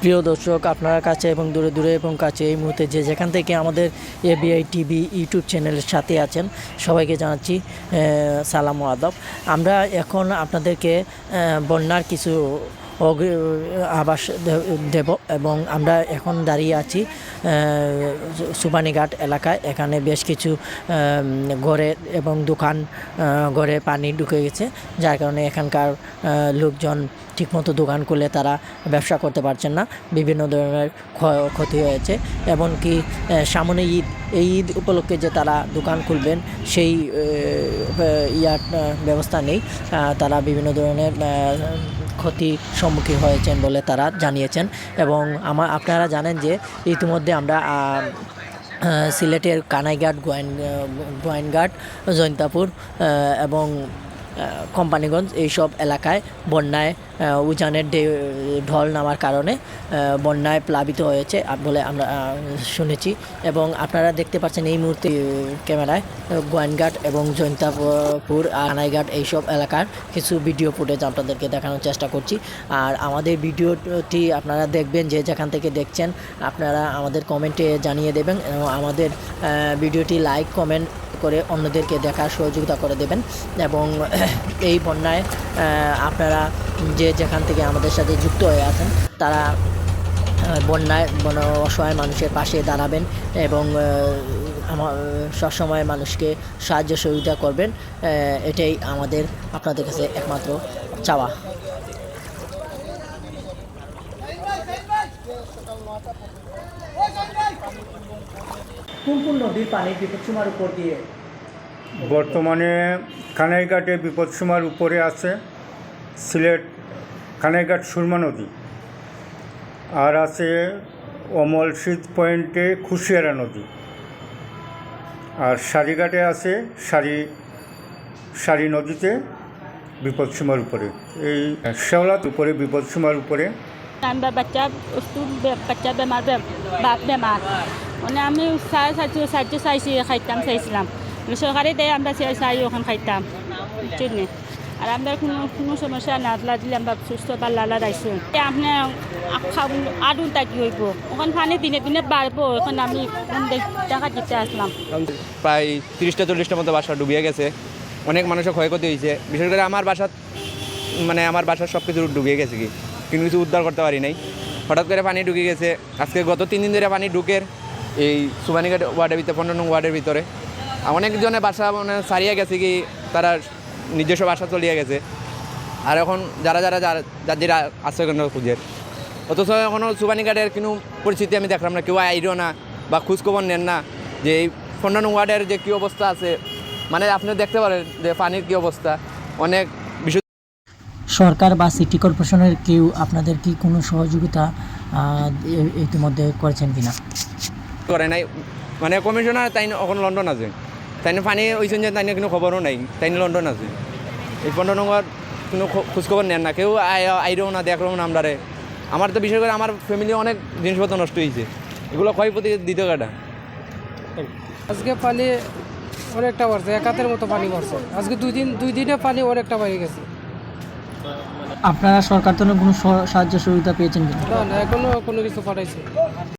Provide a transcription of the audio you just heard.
প্রিয় দর্শক, আপনারা কাছে এবং দূরে দূরে এবং কাছে এই মুহূর্তে যে যেখান থেকে আমাদের এবিআই টিভি ইউটিউব চ্যানেলের সাথে আছেন, সবাইকে জানাচ্ছি সালাম আদব। আমরা এখন আপনাদেরকে বন্যার কিছু আবাস দেব এবং আমরা এখন দাঁড়িয়ে আছি সুবানীঘাট এলাকায়। এখানে বেশ কিছু ঘরে এবং দোকান ঘরে পানি ঢুকে গেছে, যার কারণে এখানকার লোকজন ঠিকমতো দোকান খুলে তারা ব্যবসা করতে পারছেন না। বিভিন্ন ধরনের ক্ষতি হয়েছে, এমনকি সামনে ঈদ। এই ঈদ উপলক্ষে যে তারা দোকান খুলবেন, সেই ইয়ার ব্যবস্থা নেই। তারা বিভিন্ন ধরনের ক্ষতির সম্মুখীন হয়েছেন বলে তারা জানিয়েছেন এবং আমার আপনারা জানেন যে ইতিমধ্যে আমরা সিলেটের কানাইঘাট, গোয়েন, গোয়েনঘাট, জৈন্তাপুর এবং কোম্পানিগঞ্জ এইসব এলাকায় বন্যায় উজানের ঢল নামার কারণে বন্যায় প্লাবিত হয়েছে বলে আমরা শুনেছি। এবং আপনারা দেখতে পাচ্ছেন এই মুহূর্তে ক্যামেরায় আহ, গোয়াইনঘাট এবং জৈন্তাপুর আনাইঘাট এইসব এলাকার কিছু ভিডিও ফুটেজ আপনাদেরকে দেখানোর চেষ্টা করছি। আর আমাদের ভিডিওটি আপনারা দেখবেন যে যেখান থেকে দেখছেন আপনারা আমাদের কমেন্টে জানিয়ে দেবেন এবং আমাদের ভিডিওটি লাইক কমেন্ট করে অন্যদেরকে দেখার সহযোগিতা করে দেবেন। এবং এই বন্যায় আপনারা যে যেখান থেকে আমাদের সাথে যুক্ত হয়ে আছেন, তারা বন্যায়, বন, অসহায় মানুষের পাশে দাঁড়াবেন এবং আমার সবসময় মানুষকে সাহায্য সহযোগিতা করবেন। এটাই আমাদের, আপনাদের কাছে একমাত্র চাওয়া। কোন বর্তমানে কানাইঘাটে বিপদসীমার উপরে আছে সিলেট কানাইঘাট সুরমা নদী। আর আছে অমল শীত পয়েন্টে খুশিয়ারা নদী। আর সারিঘাটে আছে সারি সারি নদীতে বিপদসীমার উপরে। এই শেওলার উপরে, বিপদসীমার উপরে আমরা বাচ্চা বাচ্চা বেমার বে- বাপ বেমার মানে আমি চাই সাহায্য সাহায্য চাইছি খাইতাম চাইছিলাম। সরকারি দেয় আমরা চাই ওখানে খাইতাম জন্যে আর আমরা কোনো কোনো সমস্যা না আল্লাহ দিলে আমরা সুস্থ পাল্লা আল্লাহ রাখছি আপনি আরও তাকি হইব। ওখানে পানি দিনে দিনে বাড়বো এখন আমি টাকা দিতে আসলাম। প্রায় তিরিশটা চল্লিশটার মতো বাসা ডুবিয়ে গেছে। অনেক মানুষের ক্ষয়ক্ষতি হয়েছে বিশেষ করে আমার বাসা মানে আমার বাসার সব কিছু ডুবিয়ে গেছে কি? কিন্তু কিছু উদ্ধার করতে পারি নাই। হঠাৎ করে পানি ঢুকে গেছে। আজকে গত তিন দিন ধরে পানি ঢুকের এই সুবানীঘাট ওয়ার্ডের ভিতরে পনেরো নং ওয়ার্ডের ভিতরে। আর অনেকজনের বাসা মানে সারিয়ে গেছে কি তারা নিজস্ব বাসা চলিয়ে গেছে। আর এখন যারা যারা যারা যাদের আশ্রয়কেন্দ্র খুঁজে। অথচ এখনও সুবানীঘাটের কোনো পরিস্থিতি আমি দেখলাম না। কেউ আইরও না বা খোঁজখবর নেন না যে এই পনেরো নং ওয়ার্ডের যে কী অবস্থা আছে। মানে আপনি দেখতে পারেন যে পানির কী অবস্থা। অনেক সরকার বা সিটি কর্পোরেশনের কেউ আপনাদের কি কোনো সহযোগিতা ইতিমধ্যে করেছেন কিনা? করে নাই। মানে কমিশনার তাই এখন লন্ডন আছে। তাই না পানি ওইছেন যে তাই না কোনো খবরও নাই। তাই না লন্ডন আছে। এই পনেরো নং ওয়ার্ড কোনো খো- খোঁজখবর নেন না। কেউ আই- আইরেও না দেখলেও না আমরা আমার তো বিশেষ করে আমার ফ্যামিলি অনেক জিনিসপত্র নষ্ট হয়েছে এগুলো ক্ষয়ক্ষতি দ্বিতীয় কাটা। আজকে পানি অনেকটা বাড়ছে এক হাতের মতো পানি বাড়ছে আজকে দুই দিন দুই দিনে পানি অনেকটা বেড়ে গেছে। আপনারা সরকার থেকে কোনো সাহায্য সহযোগিতা পেয়েছেন কিনা? না এখনও কোনো কিছু পাঠাইছে।